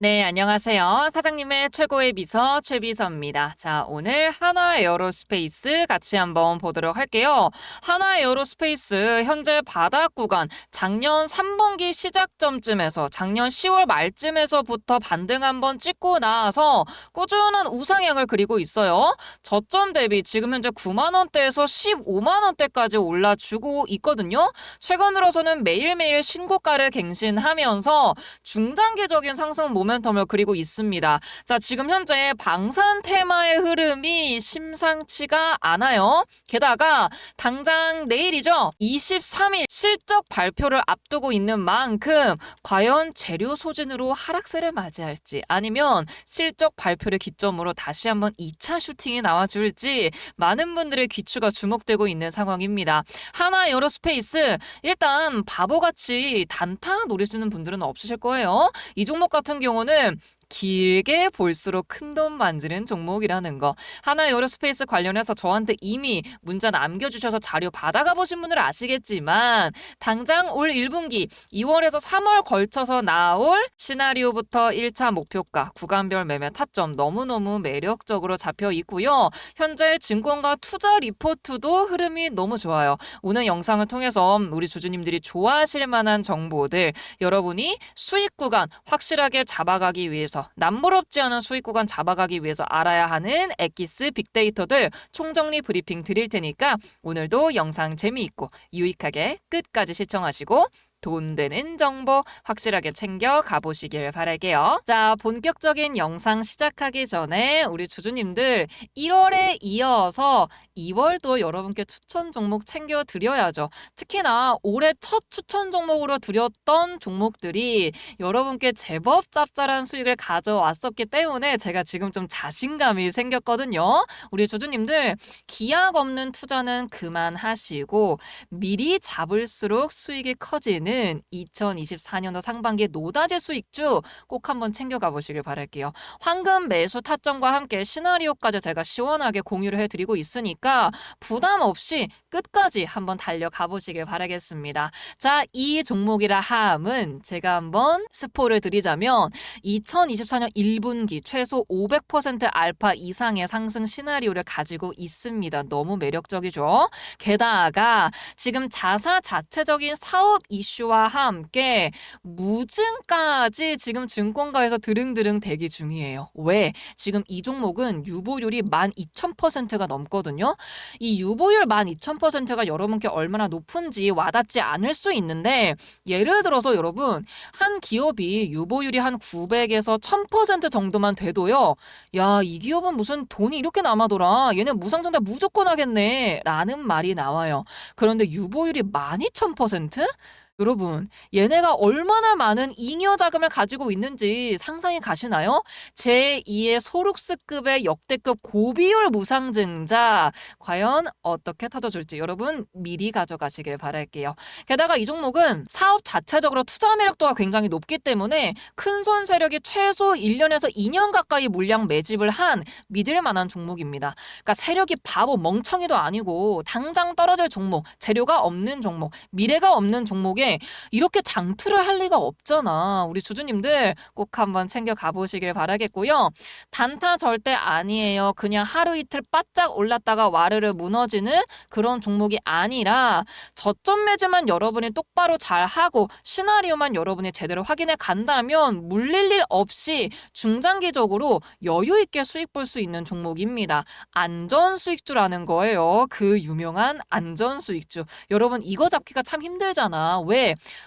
네, 안녕하세요. 사장님의 최고의 비서 최비서입니다. 자, 오늘 한화 에어로스페이스 같이 한번 보도록 할게요. 한화 에어로스페이스 현재 바닥 구간 작년 3분기 시작점쯤에서 작년 10월 말쯤에서부터 반등 한번 찍고 나서 꾸준한 우상향을 그리고 있어요. 저점 대비 지금 현재 9만 원대에서 15만 원대까지 올라주고 있거든요. 최근 들어서는 매일매일 신고가를 갱신하면서 중장기적인 상승 모멘텀을 그리고 있습니다. 자, 지금 현재 방산 테마의 흐름이 심상치가 않아요. 게다가 당장 내일이죠. 23일 실적 발표를 앞두고 있는 만큼 과연 재료 소진으로 하락세를 맞이할지 아니면 실적 발표를 기점으로 다시 한번 2차 슈팅이 나와줄지 많은 분들의 귀추가 주목되고 있는 상황입니다. 하나 에어로스페이스 일단 바보같이 단타 노리시는 분들은 없으실 거예요. 이 종목 같은 경우 는 길게 볼수록 큰 돈 만지는 종목이라는 거. 하나 에어로스페이스 관련해서 저한테 이미 문자 남겨주셔서 자료 받아가 보신 분들은 아시겠지만 당장 올 1분기 2월에서 3월 걸쳐서 나올 시나리오부터 1차 목표가, 구간별 매매 타점 너무너무 매력적으로 잡혀 있고요. 현재 증권가 투자 리포트도 흐름이 너무 좋아요. 오늘 영상을 통해서 우리 주주님들이 좋아하실 만한 정보들 여러분이 수익 구간 확실하게 잡아가기 위해서 남부럽지 않은 수익 구간 잡아가기 위해서 알아야 하는 엑기스 빅데이터들 총정리 브리핑 드릴 테니까 오늘도 영상 재미있고 유익하게 끝까지 시청하시고 돈 되는 정보 확실하게 챙겨 가보시길 바랄게요. 자, 본격적인 영상 시작하기 전에 우리 주주님들 1월에 이어서 2월도 여러분께 추천 종목 챙겨 드려야죠. 특히나 올해 첫 추천 종목으로 드렸던 종목들이 여러분께 제법 짭짤한 수익을 가져왔었기 때문에 제가 지금 좀 자신감이 생겼거든요. 우리 주주님들 기약 없는 투자는 그만하시고 미리 잡을수록 수익이 커지는 2024년도 상반기 노다지 수익주 꼭 한번 챙겨가 보시길 바랄게요. 황금 매수 타점과 함께 시나리오까지 제가 시원하게 공유를 해드리고 있으니까 부담 없이 끝까지 한번 달려가 보시길 바라겠습니다. 자, 이 종목이라 함은 제가 한번 스포를 드리자면 2024년 1분기 최소 500% 알파 이상의 상승 시나리오를 가지고 있습니다. 너무 매력적이죠. 게다가 지금 자사 자체적인 사업 이슈 와 함께 무증까지 지금 증권가에서 드릉드릉 대기 중이에요. 왜? 지금 이 종목은 유보율이 12,000%가 넘거든요. 이 유보율 12,000%가 여러분께 얼마나 높은지 와닿지 않을 수 있는데 예를 들어서 여러분 한 기업이 유보율이 한 900에서 1000% 정도만 돼도요. 야, 이 기업은 무슨 돈이 이렇게 남아돌아. 얘네 무상증자 무조건 하겠네. 라는 말이 나와요. 그런데 유보율이 12,000%? 여러분, 얘네가 얼마나 많은 잉여 자금을 가지고 있는지 상상이 가시나요? 제2의 소룩스급의 역대급 고비율 무상증자 과연 어떻게 터져줄지 여러분 미리 가져가시길 바랄게요. 게다가 이 종목은 사업 자체적으로 투자 매력도가 굉장히 높기 때문에 큰손 세력이 최소 1년에서 2년 가까이 물량 매집을 한 믿을 만한 종목입니다. 그러니까 세력이 바보 멍청이도 아니고 당장 떨어질 종목, 재료가 없는 종목, 미래가 없는 종목에 이렇게 장투를 할 리가 없잖아. 우리 주주님들 꼭 한번 챙겨 가보시길 바라겠고요. 단타 절대 아니에요. 그냥 하루 이틀 바짝 올랐다가 와르르 무너지는 그런 종목이 아니라 저점 매즈만 여러분이 똑바로 잘 하고 시나리오만 여러분이 제대로 확인해 간다면 물릴 일 없이 중장기적으로 여유 있게 수익 볼 수 있는 종목입니다. 안전 수익주라는 거예요. 그 유명한 안전 수익주. 여러분 이거 잡기가 참 힘들잖아. 왜?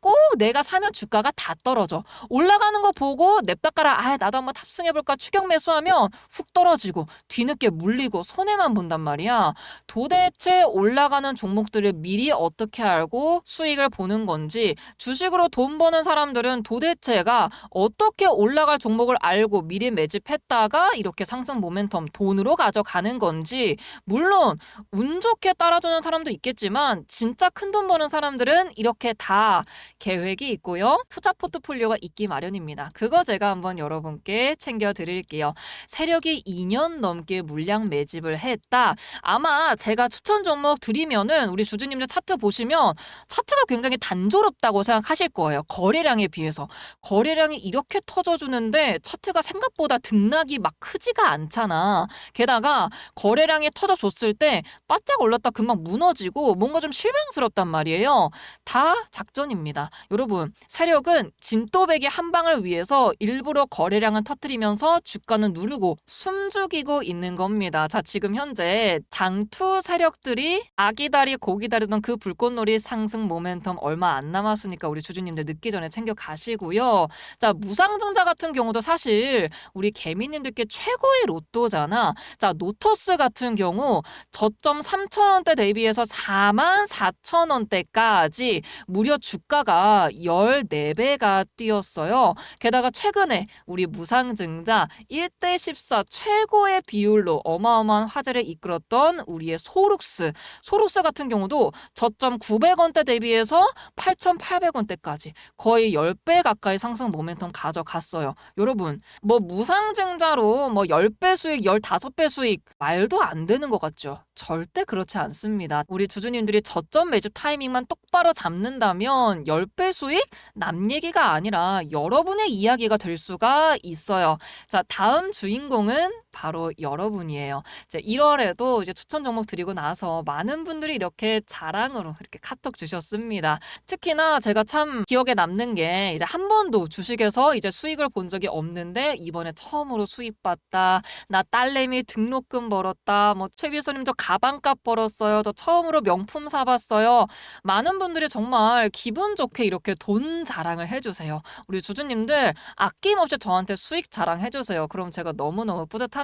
꼭 내가 사면 주가가 다 떨어져. 올라가는 거 보고 냅다가라 아 나도 한번 탑승해볼까 추격 매수하면 훅 떨어지고 뒤늦게 물리고 손해만 본단 말이야. 도대체 올라가는 종목들을 미리 어떻게 알고 수익을 보는 건지 주식으로 돈 버는 사람들은 도대체가 어떻게 올라갈 종목을 알고 미리 매집했다가 이렇게 상승 모멘텀 돈으로 가져가는 건지 물론 운 좋게 따라주는 사람도 있겠지만 진짜 큰 돈 버는 사람들은 이렇게 다다 계획이 있고요. 투자 포트폴리오가 있기 마련입니다. 그거 제가 한번 여러분께 챙겨 드릴게요. 세력이 2년 넘게 물량 매집을 했다. 아마 제가 추천 종목 드리면은 우리 주주님들 차트 보시면 차트가 굉장히 단조롭다고 생각하실 거예요. 거래량에 비해서. 거래량이 이렇게 터져주는데 차트가 생각보다 등락이 막 크지가 않잖아. 게다가 거래량이 터져줬을 때 바짝 올랐다 금방 무너지고 뭔가 좀 실망스럽단 말이에요. 다 작전입니다. 여러분, 세력은 진또배기 한 방을 위해서 일부러 거래량을 터뜨리면서 주가는 누르고 숨죽이고 있는 겁니다. 자, 지금 현재 장투 세력들이 아기다리 고기다리던 그 불꽃놀이 상승 모멘텀 얼마 안 남았으니까 우리 주주님들 늦기 전에 챙겨 가시고요. 자, 무상증자 같은 경우도 사실 우리 개미님들께 최고의 로또잖아. 자, 노터스 같은 경우 저점 3,000원대 대비해서 4만 4천원대까지 무려 주가가 14배가 뛰었어요. 게다가 최근에 우리 무상증자 1대 14 최고의 비율로 어마어마한 화제를 이끌었던 우리의 소룩스. 소룩스 같은 경우도 저점 900원대 대비해서 8,800원대까지 거의 10배 가까이 상승 모멘텀 가져갔어요. 여러분, 뭐 무상증자로 뭐 10배 수익, 15배 수익 말도 안 되는 것 같죠? 절대 그렇지 않습니다. 우리 주주님들이 저점 매집 타이밍만 똑바로 잡는다면 10배 수익 남 얘기가 아니라 여러분의 이야기가 될 수가 있어요. 자, 다음 주인공은 바로 여러분이에요. 이제 1월에도 이제 추천 종목 드리고 나서 많은 분들이 이렇게 자랑으로 이렇게 카톡 주셨습니다. 특히나 제가 참 기억에 남는 게 이제 한 번도 주식에서 이제 수익을 본 적이 없는데 이번에 처음으로 수익 봤다. 나 딸내미 등록금 벌었다. 뭐 최비서님 저 가방값 벌었어요. 저 처음으로 명품 사봤어요. 많은 분들이 정말 기분 좋게 이렇게 돈 자랑을 해주세요. 우리 주주님들 아낌없이 저한테 수익 자랑해주세요. 그럼 제가 너무너무 뿌듯합니다.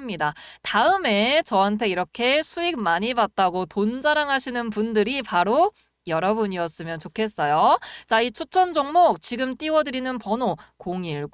다음에 저한테 이렇게 수익 많이 봤다고 돈 자랑하시는 분들이 바로 여러분이었으면 좋겠어요. 자, 이 추천 종목 지금 띄워드리는 번호 010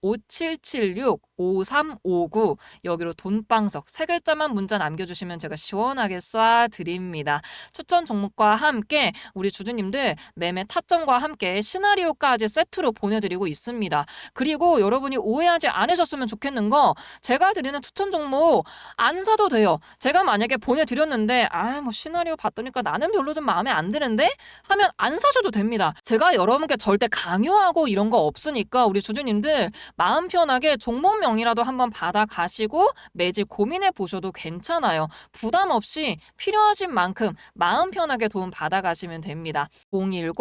5776 5359 여기로 돈방석 세 글자만 문자 남겨주시면 제가 시원하게 쏴 드립니다. 추천 종목과 함께 우리 주주님들 매매 타점과 함께 시나리오까지 세트로 보내드리고 있습니다. 그리고 여러분이 오해하지 않으셨으면 좋겠는 거 제가 드리는 추천 종목 안 사도 돼요. 제가 만약에 보내드렸는데 아 뭐 시나리오 봤더니까 나는 별로 좀 마음에 안 드는데 하면 안 사셔도 됩니다. 제가 여러분께 절대 강요하고 이런 거 없으니까 우리 주주님들 마음 편하게 종목 명이라도 한번 받아 가시고 매집 고민해 보셔도 괜찮아요. 부담 없이 필요하신 만큼 마음 편하게 도움 받아 가시면 됩니다. 010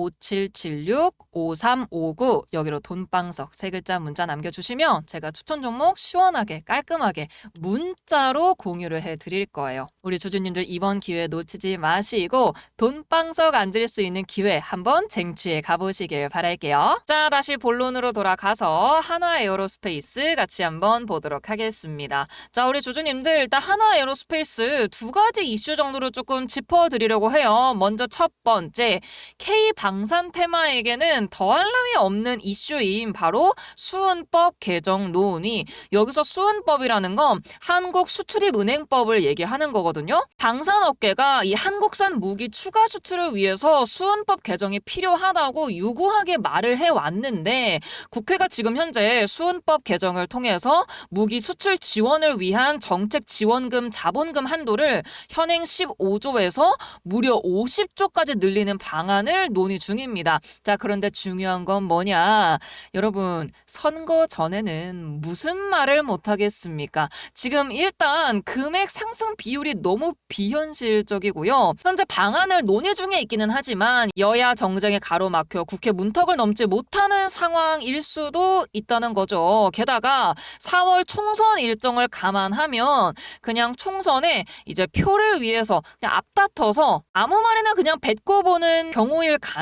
5776 5359 여기로 돈방석 세 글자 문자 남겨주시면 제가 추천 종목 시원하게 깔끔하게 문자로 공유를 해드릴 거예요. 우리 주주님들 이번 기회 놓치지 마시고 돈방석 앉을 수 있는 기회 한번 쟁취해 가보시길 바랄게요. 자 다시 본론으로 돌아가서 한화 에어로스페이스 같이 한번 보도록 하겠습니다. 자 우리 주주님들 일단 한화 에어로스페이스 두 가지 이슈 정도로 조금 짚어드리려고 해요. 먼저 첫 번째 K 방산 테마에게는 더할 나위 없는 이슈인 바로 수은법 개정 논의. 여기서 수은법이라는 건 한국 수출입은행법을 얘기하는 거거든요. 방산업계가 이 한국산 무기 추가 수출을 위해서 수은법 개정이 필요하다고 유구하게 말을 해왔는데 국회가 지금 현재 수은법 개정을 통해서 무기 수출 지원을 위한 정책 지원금 자본금 한도를 현행 15조에서 무려 50조까지 늘리는 방안을 논의 중입니다. 자, 그런데 중요한 건 뭐냐? 여러분, 선거 전에는 무슨 말을 못 하겠습니까? 지금 일단 금액 상승 비율이 너무 비현실적이고요. 현재 방안을 논의 중에 있기는 하지만 여야 정쟁에 가로막혀 국회 문턱을 넘지 못하는 상황일 수도 있다는 거죠. 게다가 4월 총선 일정을 감안하면 그냥 총선에 이제 표를 위해서 그냥 앞다퉈서 아무 말이나 그냥 뱉고 보는 경우일 가능성이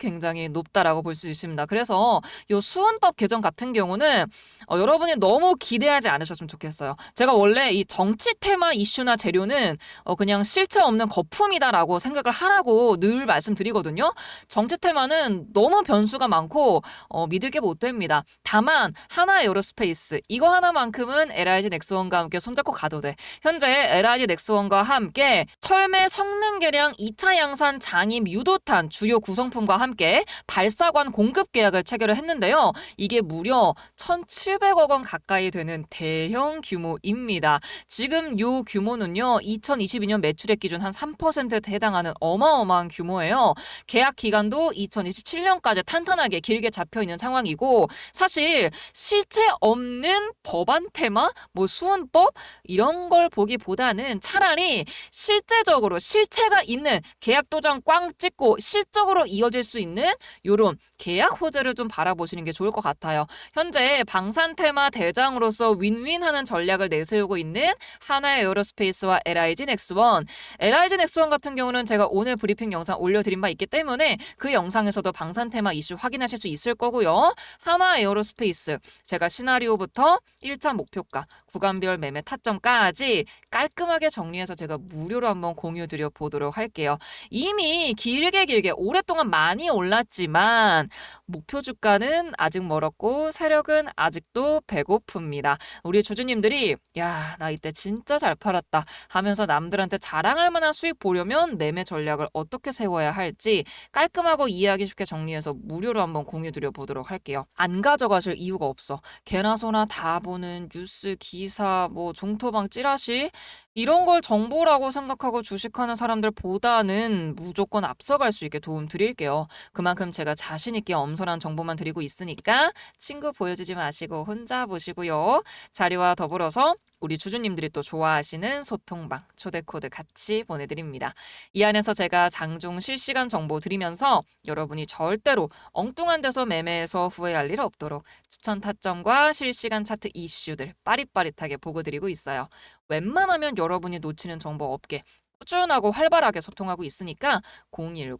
굉장히 높다라고 볼 수 있습니다. 그래서 이 수원법 개정 같은 경우는 어, 여러분이 너무 기대하지 않으셨으면 좋겠어요. 제가 원래 이 정치 테마 이슈나 재료는 어, 그냥 실체 없는 거품이다라고 생각을 하라고 늘 말씀드리거든요. 정치 테마는 너무 변수가 많고 어, 믿을 게 못 됩니다. 다만 하나 에어로스페이스 이거 하나만큼은 LIG 넥스원과 함께 손잡고 가도 돼. 현재 LIG 넥스원과 함께 철매 성능 개량 2차 양산 장임 유도탄 주요 구성품과 함께 발사관 공급 계약을 체결을 했는데요. 이게 무려 1,700억 원 가까이 되는 대형 규모입니다. 지금 요 규모는요. 2022년 매출액 기준 한 3%에 해당하는 어마어마한 규모예요. 계약 기간도 2027년까지 탄탄하게 길게 잡혀 있는 상황이고 사실 실체 없는 법안 테마, 뭐 수원법 이런 걸 보기보다는 차라리 실제적으로 실체가 있는 계약 도장 꽝 찍고 실 적으로 이어질 수 있는 요런 계약 호재를 좀 바라보시는 게 좋을 것 같아요. 현재 방산 테마 대장으로서 윈윈하는 전략을 내세우고 있는 하나의 에어로스페이스와 LIG 넥스원. LIG 넥스원 같은 경우는 제가 오늘 브리핑 영상 올려드린 바 있기 때문에 그 영상에서도 방산 테마 이슈 확인하실 수 있을 거고요. 하나 에어로스페이스 제가 시나리오부터 1차 목표가, 구간별 매매 타점까지 깔끔하게 정리해서 제가 무료로 한번 공유 드려 보도록 할게요. 이미 길게 길게 오랫동안 많이 올랐지만 목표 주가는 아직 멀었고 세력은 아직도 배고픕니다. 우리 주주님들이 야, 나 이때 진짜 잘 팔았다 하면서 남들한테 자랑할 만한 수익 보려면 매매 전략을 어떻게 세워야 할지 깔끔하고 이해하기 쉽게 정리해서 무료로 한번 공유 드려 보도록 할게요. 안 가져가실 이유가 없어. 개나 소나 다 보는 뉴스, 기사, 뭐 종토방 찌라시 이런 걸 정보라고 생각하고 주식하는 사람들보다는 무조건 앞서갈 수 있게 도움 드릴게요. 그만큼 제가 자신 있게 엄선한 정보만 드리고 있으니까 친구 보여주지 마시고 혼자 보시고요. 자리와 더불어서 우리 주주님들이 또 좋아하시는 소통방 초대 코드 같이 보내드립니다. 이 안에서 제가 장중 실시간 정보 드리면서 여러분이 절대로 엉뚱한 데서 매매해서 후회할 일 없도록 추천 타점과 실시간 차트 이슈들 빠릿빠릿하게 보고 드리고 있어요. 웬만하면 여러분이 놓치는 정보 없게 꾸준하고 활발하게 소통하고 있으니까 010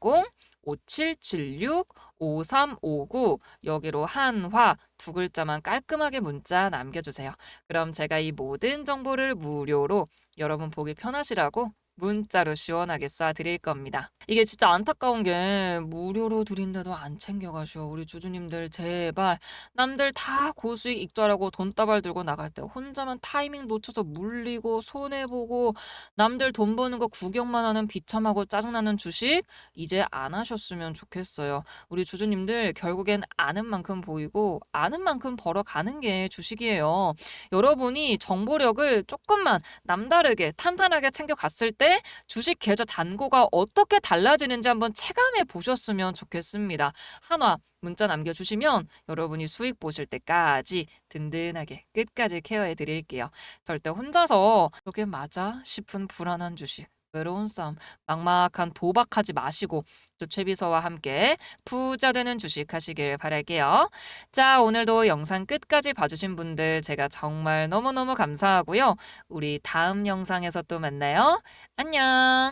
5776 5359 여기로 한화 두 글자만 깔끔하게 문자 남겨주세요. 그럼 제가 이 모든 정보를 무료로 여러분 보기 편하시라고 문자로 시원하게 쏴드릴 겁니다. 이게 진짜 안타까운 게 무료로 드린데도 안 챙겨가셔. 우리 주주님들 제발 남들 다 고수익 익절하고 돈다발 들고 나갈 때 혼자만 타이밍 놓쳐서 물리고 손해보고 남들 돈 버는 거 구경만 하는 비참하고 짜증나는 주식 이제 안 하셨으면 좋겠어요. 우리 주주님들 결국엔 아는 만큼 보이고 아는 만큼 벌어가는 게 주식이에요. 여러분이 정보력을 조금만 남다르게 탄탄하게 챙겨갔을 때 주식 계좌 잔고가 어떻게 달라지는지 한번 체감해 보셨으면 좋겠습니다. 한화 문자 남겨주시면 여러분이 수익 보실 때까지 든든하게 끝까지 케어해 드릴게요. 절대 혼자서 저게 맞아 싶은 불안한 주식 외로운 싸움, 막막한 도박하지 마시고 또 최비서와 함께 부자 되는 주식 하시길 바랄게요. 자, 오늘도 영상 끝까지 봐주신 분들 제가 정말 너무너무 감사하고요. 우리 다음 영상에서 또 만나요. 안녕!